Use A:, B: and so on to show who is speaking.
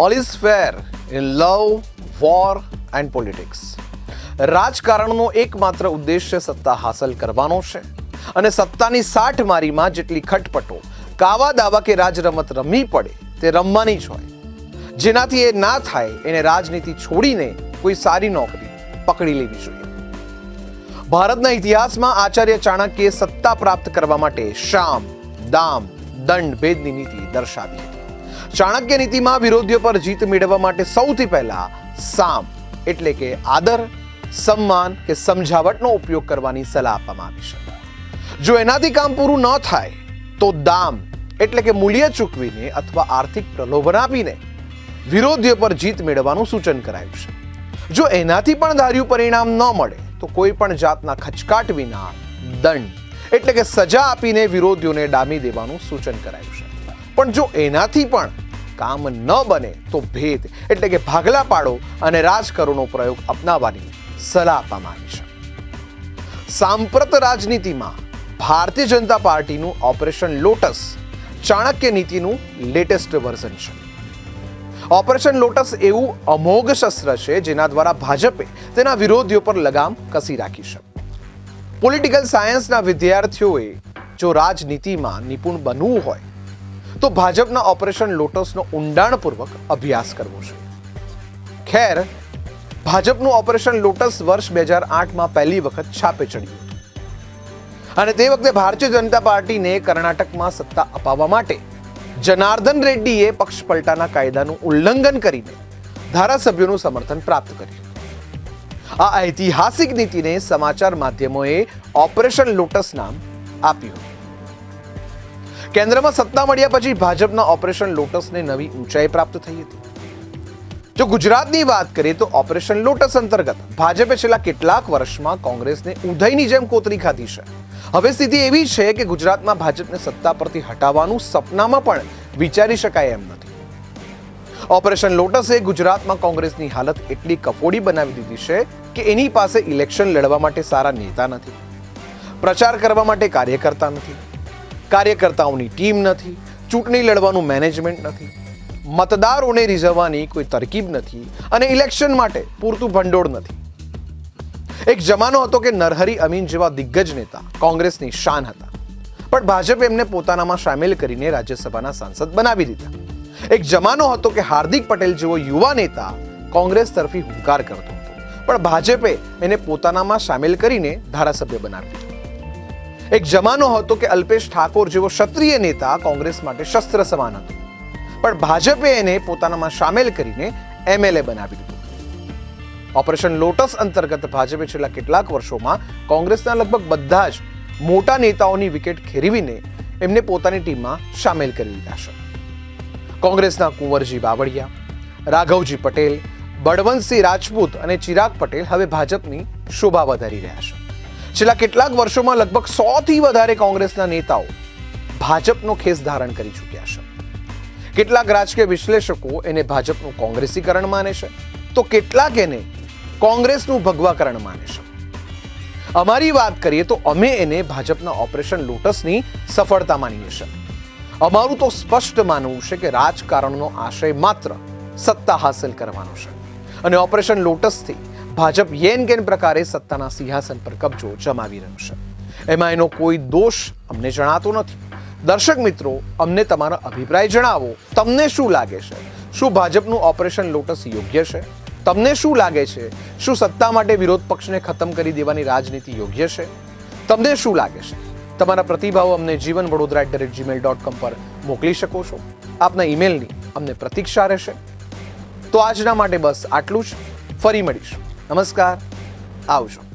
A: All is fair in love war and politics રાજકારણનો એકમાત્ર ઉદ્દેશ્ય સત્તા હાંસલ કરવાનો છે. અને સત્તાની સાઠમારીમાં જેટલી ખટપટો, કાવા દાવા કે રાજ રમત રમવી પડે તે રમવાની જ હોય. જેનાથી એ ના થાય, એને રાજનીતિ છોડીને કોઈ સારી નોકરી પકડી લેવી જોઈએ. ભારતના ઇતિહાસમાં આચાર્ય ચાણક્યે સત્તા પ્રાપ્ત કરવા માટે શામ દામ, દંડ ભેદની નીતિ દર્શાવી ચાણક્ય નીતિમાં વિરોધીઓ પર જીત મેળવવા માટે સૌથી પહેલા સામ, એટલે કે આદર, સન્માન કે સમજાવટનો ઉપયોગ કરવાની સલાહ આપવામાં આવી છે. જો એનાથી કામ પૂરું ન થાય, તો દામ, એટલે કે મૂલ્ય ચૂકવીને અથવા આર્થિક પ્રલોભન આપીને વિરોધીઓ પર જીત મેળવવાનું સૂચન કરાયું છે. જો એનાથી પણ ધાર્યું પરિણામ ન મળે, તો કોઈ પણ જાતના ખચકાટ વિના દંડ, એટલે કે સજા આપીને વિરોધીઓને ડામી દેવાનું સૂચન કરાયું છે. પણ જો એનાથી પણ કામ ન બને તો ભેદ, એટલે કે ભાગલા પાડો અને રાજકરોનો પ્રયોગ અપનાવવાની સલાહ આપવામાં આવી છે. સાંપ્રત રાજનીતિમાં ભારતીય જનતા પાર્ટીનું ઓપરેશન લોટસ ચાણક્ય નીતિનું લેટેસ્ટ વર્ઝન છે. ઓપરેશન લોટસ એવું અમોઘ શસ્ત્ર છે જેના દ્વારા ભાજપે તેના વિરોધીઓ પર લગામ કસી રાખી છે. પોલિટિકલ સાયન્સના વિદ્યાર્થીઓએ જો રાજનીતિમાં નિપુણ બનવું હોય તો ભાજપના ઓપરેશન લોટસનો ઊંડાણપૂર્વક અભ્યાસ કરવો છે. ખેર, ભાજપનું ઓપરેશન લોટસ વર્ષ બે હજાર આઠમાં પહેલી વખત છાપે ચડ્યું. હતું અને તે વખતે ભારતીય જનતા પાર્ટીને કર્ણાટકમાં સત્તા અપાવવા માટે જનાર્દન રેડ્ડીએ પક્ષ પલટાના કાયદાનું ઉલ્લંઘન કરીને ધારાસભ્યોનું સમર્થન પ્રાપ્ત કર્યું. આ ઐતિહાસિક નીતિને સમાચાર માધ્યમોએ ઓપરેશન લોટસ નામ આપ્યું. કેન્દ્રમાં સત્તા મળ્યા પછી ભાજપના ઓપરેશન લોટસને નવી ઊંચાઈ પ્રાપ્ત થઈ હતી. જો ગુજરાતની વાત કરીએ તો ઓપરેશન લોટસ અંતર્ગત ભાજપે છેલ્લા કેટલાક વર્ષમાં કોંગ્રેસને ઉધઈની જેમ કોતરી ખાધી છે. હવે સ્થિતિ એવી છે કે ગુજરાતમાં ભાજપને સત્તા પરથી હટાવવાનું સપનામાં પણ વિચારી શકાય એમ નથી. ઓપરેશન લોટસે ગુજરાતમાં કોંગ્રેસની હાલત એટલી કફોડી બનાવી દીધી છે કે એની પાસે ઇલેક્શન લડવા માટે સારા નેતા નથી. પ્રચાર કરવા માટે કાર્યકર્તા નથી. કાર્યકર્તાઓની ટીમ નથી, ચૂંટણી લડવાનું મેનેજમેન્ટ નથી, મતદારોને રીઝવવાની કોઈ તરકીબ નથી અને ઇલેક્શન માટે પૂરતું ભંડોળ નથી. એક જમાનો હતો કે નરહરી અમીન જેવા દિગ્ગજ નેતા કોંગ્રેસની શાન હતા. પણ ભાજપે એમને પોતાનામાં સામેલ કરીને રાજ્યસભાના સાંસદ બનાવી દીધા. એક જમાનો હતો કે હાર્દિક પટેલ જેવો યુવા નેતા કોંગ્રેસ તરફી હુંકાર કરતો હતો. પણ ભાજપે એને પોતાનામાં સામેલ કરીને ધારાસભ્ય બનાવી દીધો એક જમાનો હતો કે અલ્પેશ ઠાકોર જેવો ક્ષત્રિય નેતા કોંગ્રેસ માટે શસ્ત્ર સમાન હતો. પણ ભાજપે એને પોતાનામાં સામેલ કરીને એમએલએ બનાવી દીધું. ઓપરેશન લોટસ અંતર્ગત ભાજપે છેલ્લા કેટલાક વર્ષોમાં કોંગ્રેસના લગભગ બધા જ મોટા નેતાઓની વિકેટ ખેરવીને એમને પોતાની ટીમમાં સામેલ કરી લીધા છે. કોંગ્રેસના કુંવરજી બાવળિયા, રાઘવજી પટેલ, બળવંતસિંહ રાજપૂત અને ચિરાગ પટેલ હવે ભાજપની શોભા વધારી રહ્યા છે. છેલ્લા કેટલાક વર્ષોમાં લગભગ સોથી વધારે કોંગ્રેસના નેતાઓ ભાજપનો ખેસ ધારણ કરી ચૂક્યા છે. કેટલાક રાજકીય વિશ્લેષકો એને ભાજપનું કોંગ્રેસીકરણ માને છે, તો કેટલાક એને કોંગ્રેસનું ભગવાકરણ માને છે. અમારી વાત કરીએ તો અમે એને ભાજપના ઓપરેશન લોટસની સફળતા માનીએ છીએ. અમારું તો સ્પષ્ટ માનવું છે કે રાજકારણનો આશય માત્ર સત્તા હાંસલ કરવાનો છે. અને ઓપરેશન લોટસથી ભાજપ યેન કેન પ્રકારે સત્તાના સિંહાસન પર કબજો જમાવી રહ્યું છે. એમાં એનો કોઈ દોષ અમને જણાતો નથી. દર્શક મિત્રો, અમને તમારો અભિપ્રાય જણાવો. તમને શું લાગે છે? શું ભાજપનું ઓપરેશન લોટસ યોગ્ય છે? તમને શું લાગે છે? શું સત્તા માટે વિરોધ પક્ષને ખતમ કરી દેવાની રાજનીતિ યોગ્ય છે? તમને શું લાગે છે? તમારા પ્રતિભાવો અમને Jeevan Vadodara at the rate Gmail dot com પર મોકલી શકો છો. આપના ઈમેલની અમને પ્રતીક્ષા રહેશે. તો આજના માટે બસ આટલું જ. ફરી મળીશું. નમસ્કાર. આવજો.